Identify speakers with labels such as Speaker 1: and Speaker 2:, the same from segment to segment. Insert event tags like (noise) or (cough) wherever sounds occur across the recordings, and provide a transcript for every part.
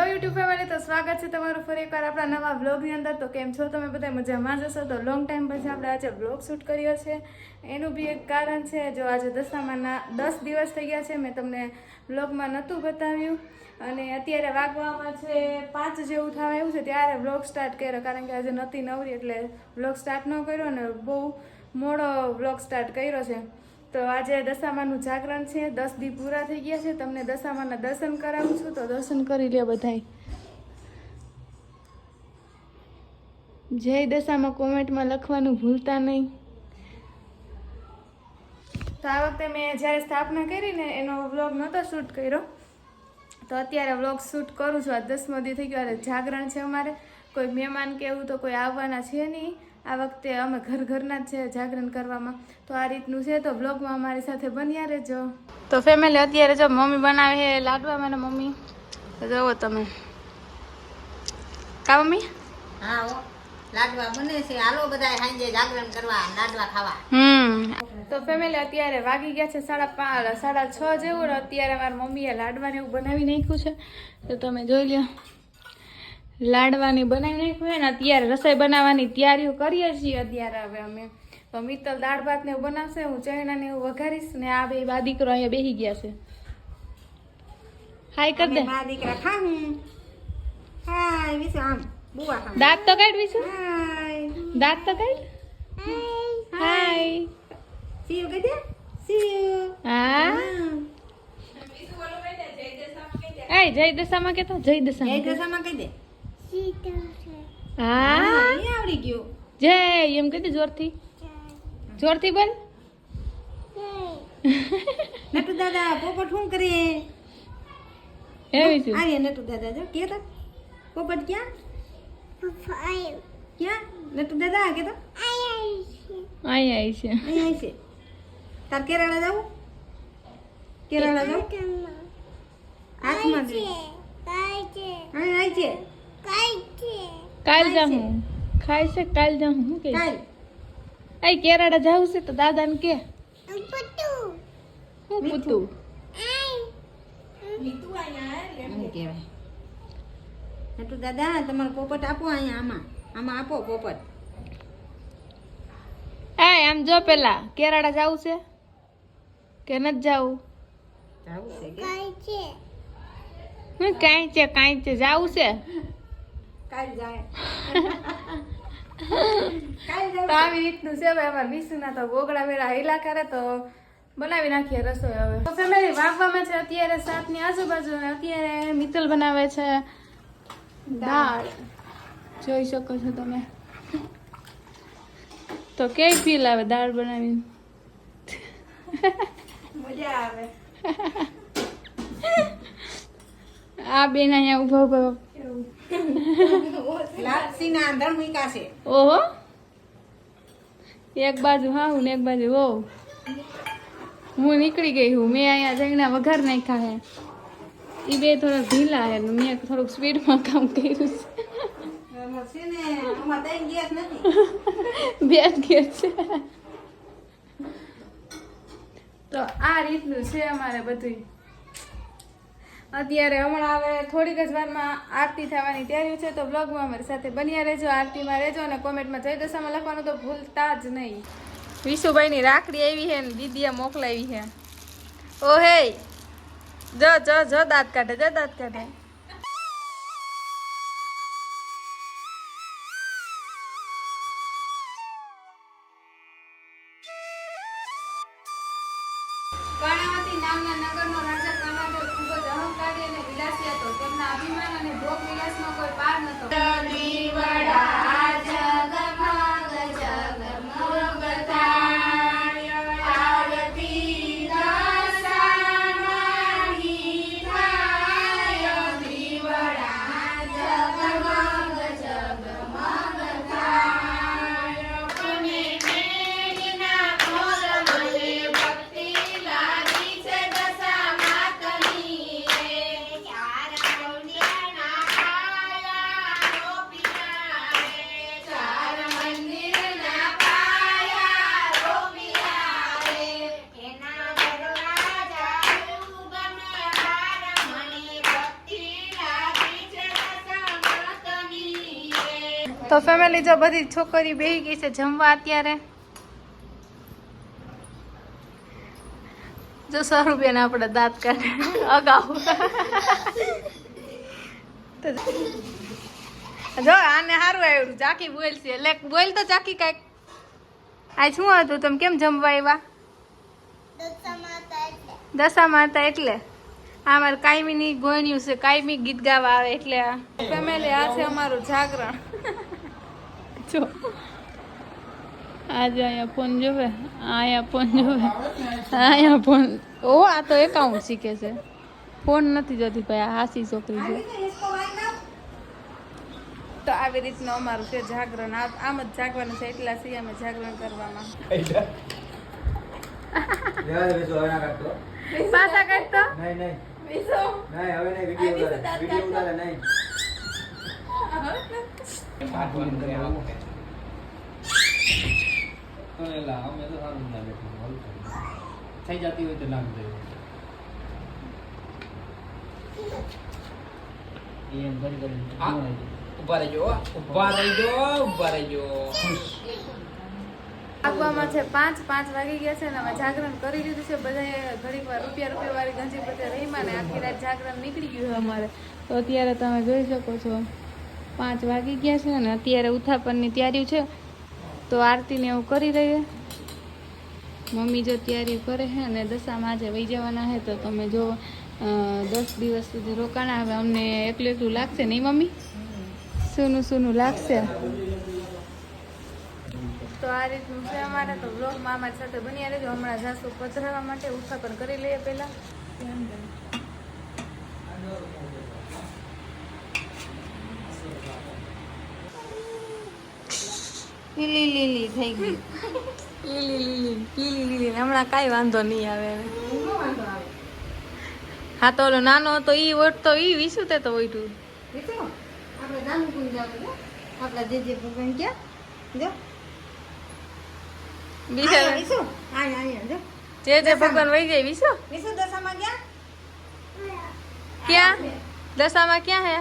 Speaker 1: Hello YouTube family, તો સ્વાગત છે તમારું ફરી એકવાર આપણા નવા બ્લોગની અંદર. તો કેમ છો? તમે બધા મજામાં જશો તો લોંગ ટાઈમ પછી આપણે આજે બ્લોગ શૂટ કર્યો છે. એનું બી એક કારણ છે, જો આજે દશામાના દસ દિવસ થઈ ગયા છે, મેં તમને બ્લોગમાં નહોતું બતાવ્યું. અને અત્યારે વાગવામાં છે પાંચ જેવું થવા આવ્યું છે, ત્યારે બ્લોગ સ્ટાર્ટ કર્યો. કારણ કે આજે નહોતી નવરી, એટલે બ્લોગ સ્ટાર્ટ ન કર્યો અને બહુ મોડો બ્લોગ સ્ટાર્ટ કર્યો છે. તો આજે દશામાનું જાગરણ છે, દસ દી પૂરા થઈ ગયા છે, તમને દશામાના દર્શન કરાવું છું, તો દર્શન કરી લે બધાય. જય દશામાં કોમેન્ટમાં લખવાનું ભૂલતા નહીં. તો આ વખતે મેં જ્યારે સ્થાપના કરી ને એનો વ્લોગ નહોતો શૂટ કર્યો, તો અત્યારે વ્લોગ શૂટ કરું છું. આ દસમો દી થઈ ગયો જાગરણ છે અમારે. કોઈ મહેમાન કે એવું તો કોઈ આવવાના છે નહીં. આ વખતે અમે ઘર ઘરના જ છે જાગરણ કરવામાં. તો આ રીતનું છે તો બ્લોગમાં અમારી સાથે બન્યા રહેજો. તો ફેમિલી અત્યારે જો મમ્મી બનાવે છે લાડવા મને મમ્મી. જુઓ તમે. કા મમ્મી?
Speaker 2: હા લાડવા બને છે. હાલો બધા સાંજે જાગરણ કરવા લાડવા ખાવા.
Speaker 1: હમ. તો ફેમિલી અત્યારે વાગી ગયા છે સાડા પાંચ સાડા છ જેવું અત્યારે મારી મમ્મીએ લાડવાને એવું બનાવી નાખ્યું છે. તો તમે જોઈ લો લાડવાની બનાવી નાખ્યું ને અત્યારે રસોઈ બનાવવાની તૈયારીઓ કરીએ છીએ. અત્યારે હવે અમે તો મિત્તલ દાળ ભાત ને એવું બનાવશે હું ચણા ને એવું વઘારીશ ને આ બે બા દીકરો અહીંયા બેસી ગયા છે. હાય કર દે.
Speaker 2: દીકરા હાય વિશે આમ બુવા ખામ
Speaker 1: દાંત તો કાઢવીશું
Speaker 2: હાય.
Speaker 1: દાંત તો કાઢ. હાય.
Speaker 2: સી યુ કીધે સી યુ
Speaker 1: હા? એ જય દશામાં કેતો જય
Speaker 2: જય
Speaker 1: દશામાં
Speaker 2: દશામાં કહી દે?
Speaker 1: હા?
Speaker 2: આવડી ગયું.
Speaker 1: જય એમ કહી દે જોરથી. જોરથી બોલ.
Speaker 2: નટુ દાદા પોપટ શું કરે?
Speaker 1: એવી છે.
Speaker 2: નટુ દાદા જો કે પોપટ ક્યાં? ક્યાં? નટુ દાદા કે તો
Speaker 1: અહીંયા આવી છે.
Speaker 2: અહીંયા છે. તાર કેરાળા જાવું? કેરાળા જાવું? હાથમાં દે. અહીં આઈ છે.
Speaker 1: કાલ જાઉં ખાય છે કાલ જાઉં હું કે આ કેરાડા જાવ છે તો દાદાને કે. હું પૂતું
Speaker 2: દાદા તમારો પોપટ આપો અહીંયા આમાં. આમાં આપો પોપટ.
Speaker 1: આમ જો પેલા કેરાડા જાવ છે કે નથી જાવું
Speaker 2: જાવું છે
Speaker 1: કાંઈ છે. કાંઈ છે જાવું છે?
Speaker 2: કાલ જાય. (laughs)
Speaker 1: તો આવી રીતનું છે ભાઈ અમારા વિસુના તો ગોગડા વેળા હેલા કરે તો બનાવી નાખીએ રસોઈ હવે. તો ફેમિલી વાગવામાં છે અત્યારે સાતની આજુબાજુ અત્યારે મિત્તલ બનાવે છે દાળ. જોઈ શકો છો તમે. તો કેવી ફીલ આવે દાળ બનાવીને?
Speaker 2: મજા આવે. (laughs)
Speaker 1: આ બેન અહીંયા ઊભા ઊભા
Speaker 2: લાપસી ના આંધણ મૂકા છે.
Speaker 1: ઓહો. એક બાજુ હા હું ને એક બાજુ ઓ હું નીકળી ગઈ હું. મેં અહીંયા જઈને વઘાર નાખ્યા હે. એ બે થોડા ઢીલા હે મેં થોડુંક સ્પીડમાં કામ કર્યું
Speaker 2: છે.
Speaker 1: બે જ ગેસ છે. તો આ રીતનું છે અમારે બધું અત્યારે હમણાં હવે થોડીક જ વારમાં આરતી થવાની તૈયારી છે, તો બ્લોગમાં અમારી સાથે બન્યા રહેજો, આરતીમાં રહેજો અને કોમેન્ટમાં જય દશામાં લખવાનું તો ભૂલતા જ નહીં. વિશુભાઈની રાખડી આવી છે ને દીદીએ મોકલાવી છે. ઓ હે જો જો દાંત કાઢે, જો દાંત કાઢે. તો ફેમિલી જો બધી છોકરી બેહી ગઈ છે જમવા અત્યારે. જો સારું બેન આપણે દાંત કાઢે અગાઉ. જો આને સારું આવ્યું ચાકી બોલ છે. લે બોલ તો ચાકી કાંઈક. આ શું હતું? તમે કેમ જમવા આવ્યા દશા માતા એટલે. અમારે કાયમીની ગોણ્યું છે. કાયમી ગીત ગાવા આવે એટલે ફેમિલી આ છે અમારું જાગરણ. જો. આજે અહીંયા ફોન જોવે. અહીંયા ફોન જોવે. અહીંયા ફોન. ઓ આ તો એકાઉન્ટ શીખે છે. ફોન નથી જોતી ભાઈ આ હાસી છોકરી છે. તો આવી રીતનું અમારું છે જાગરણ. આ આમ જ જાગવાનું છે એટલા સી અમે જાગરણ કરવામાં. પાછા કાઢતો? વિસો
Speaker 3: થઈ જતી હોય તો નામ
Speaker 1: આગવામાં છે પાંચ પાંચ વાગી ગયા છે ને જાગરણ કરી દીધું છે. બધાએ ઘડીક વાર રૂપિયા રૂપિયા વાળી ગંજી બધે ને આખી રાત જાગરણ નીકળી ગયું અમારે. અત્યારે તમે જોઈ શકો છો. પાંચ વાગી ગયા છે ને અત્યારે ઉથાપનની તૈયારી છે. તો આરતીને એવું કરી રહીએ. મમ્મી જો તૈયારી કરે છે અને દશામાં આજે વહી જવાના છે, તો તમે જો દસ દિવસ સુધી રોકાણ આવે. અમને એકલું એકલું લાગશે નહીં મમ્મી? સૂનું સૂનું લાગશે. તો આ રીતનું છે અમારે. તો બ્લોગમાં અમારી સાથે બની રહેજો. હમણાં જાસુ પધરાવવા માટે. ઉત્થાપન કરી લઈએ પહેલા. લીલી લીલી થઈ ગઈ. લીલી લીલી લીલી લીલી. હમણાં કાંઈ વાંધો નહીં આવે હા તો ઓલો નાનો હતો ઈ ઓટતો ઈ વિશું તે તો ઓઈટું
Speaker 2: આપણે નાનું કુંજ જવું આપણા જે જે ભગવાન ક્યાં? જો.
Speaker 1: બીજા
Speaker 2: આ આયા જો.
Speaker 1: જે જે ભગવાન વહી જાય વિશું
Speaker 2: વિશુ દશામાં ક્યાં?
Speaker 1: ક્યાં? દશામાં ક્યાં હે?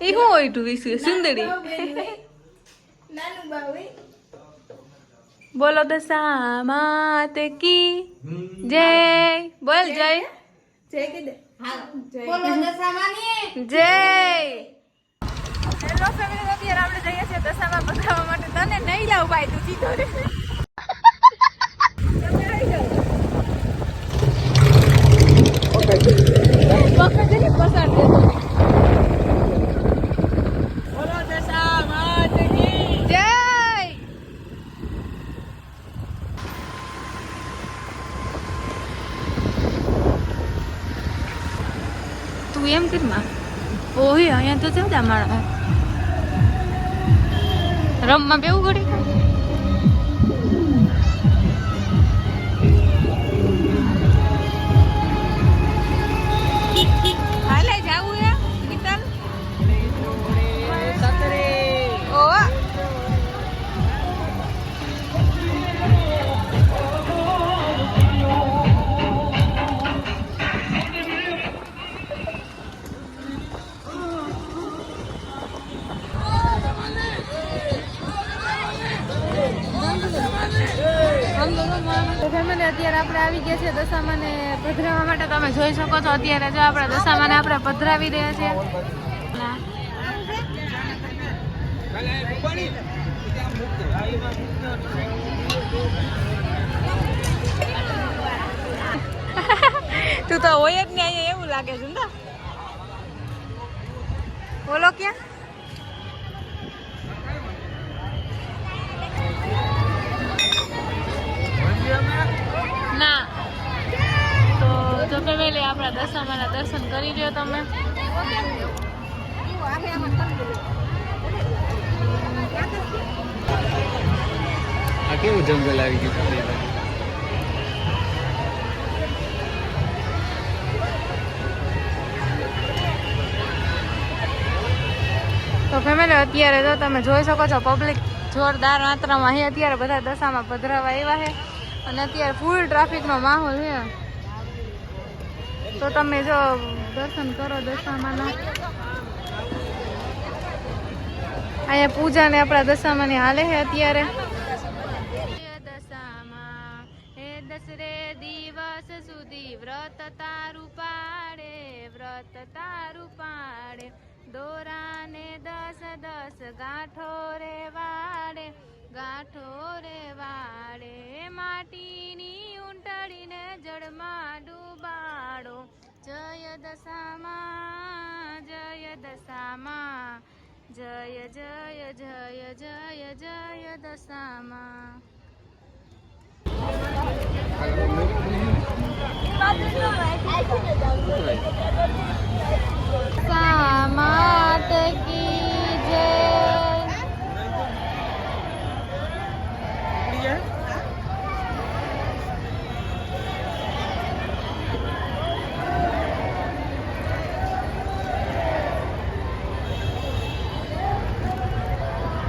Speaker 1: એ શું હોય તું વિશે સુંદરી બોલો દશા માત કી જય બોલ જય
Speaker 2: બોલો દશામાની
Speaker 1: જય હેલો ફેમિલી અત્યારે આપણે જઈએ છીએ દશામાં બતાવવા માટે તને નહીં લાવ ભાઈ તું સીધો રે પકડ જઈને પસાર દેતો બોલો દશા માત કી જય તું ઓહી અહીંયા તો કેવડા માણસ? રમમાં બેવું ઘડી અત્યારે આપણે આવી ગયા છે દશામાને પધરાવવા માટે. તમે જોઈ શકો છો અત્યારે જો આપણે દશામાને આપણે પધરાવી રહ્યા છીએ તું તો હોય જ ને અહીંયા એવું લાગે છે ને બોલો ક્યાં? તો ફેમિલી આપણા દશામાના દર્શન કરી લ્યો તમે?
Speaker 3: આ કેવું જંગલ આવી ગયું
Speaker 1: તો ફેમિલી અત્યારે જો તમે જોઈ શકો છો પબ્લિક જોરદાર માત્રામાં અહીં અત્યારે બધા દશામાં પધરાવા આવ્યા છે. અને અત્યારે ફૂલ ટ્રાફિકનો માહોલ છે. તો તમે જો દર્શન કરો દશામાના. અહીંયા પૂજા ને આપણા દશામાની હાલે છે અત્યારે. દશામાં દસરે દિવસ સુધી વ્રત તારું પાડે, વ્રત તારું પાડે. દોરાને દસ દસ ગાંઠો રે વાડે ગાંઠો રે વાડે માટીની ઊંટડીને જળમાં ડૂબાડો જય દશામાં જય દશામાં જય જય જય જય જય દશામાં. સામાત કી જય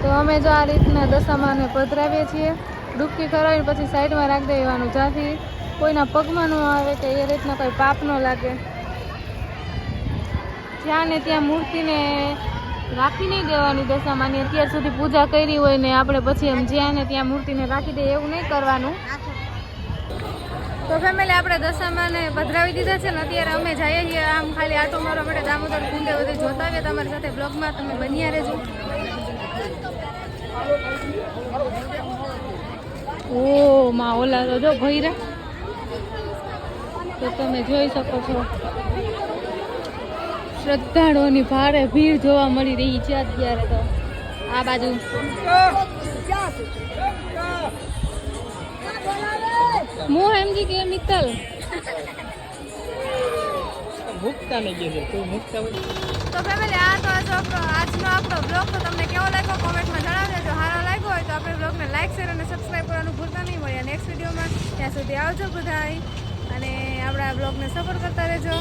Speaker 1: તો અમે જો આ રીતના દશામાને પધરાવીએ છીએ, ડૂબકી કરાવીને પછી સાઈડમાં રાખી દેવાનું. જ્યાંથી કોઈના પગમાં ન આવે કે એ રીતના કોઈ પાપ ન લાગે. જ્યાં ને ત્યાં મૂર્તિને રાખી નહીં દેવાની દશામાની. અત્યાર સુધી પૂજા કરી હોય ને આપણે પછી એમ જ્યાં ને ત્યાં મૂર્તિને રાખી દઈએ એવું નહીં કરવાનું. તો ફેમિલી આપણે દશામાને પધરાવી દીધા છે ને અત્યારે અમે જઈએ છીએ. આમ ખાલી આટો મારવા માટે દામોદર કુંડે બધે જોતા આવીએ તમારી સાથે બ્લોગમાં તમે બન્યા રહેજો. ઓ માં ઓલા તો જો ભૈરા તો તમે જોઈ શકો છો. શ્રદ્ધાળુઓની ભારે ભીડ જોવા મળી રહી છે અત્યારે તો. આ બાજુ. હું એમ જી કે મિત્તલ.
Speaker 3: મુકતા નહીં ગયો છે. તું મુકતા
Speaker 1: તો ફેમિલી આ તો આજનો આપણો બ્લોગ તો તમને કેવો લાગ્યો? કોમેન્ટમાં જણાવજો જો સારો લાગ્યો હોય તો આપણે બ્લોગને લાઇક શેર અને સબસ્ક્રાઈબ કરવાનું ભૂલતા નહીં. મળ્યા નેક્સ્ટ વિડીયોમાં. ત્યાં સુધી આવજો બધાય. અને આપણા બ્લોગને સપોર્ટ કરતા રહેજો.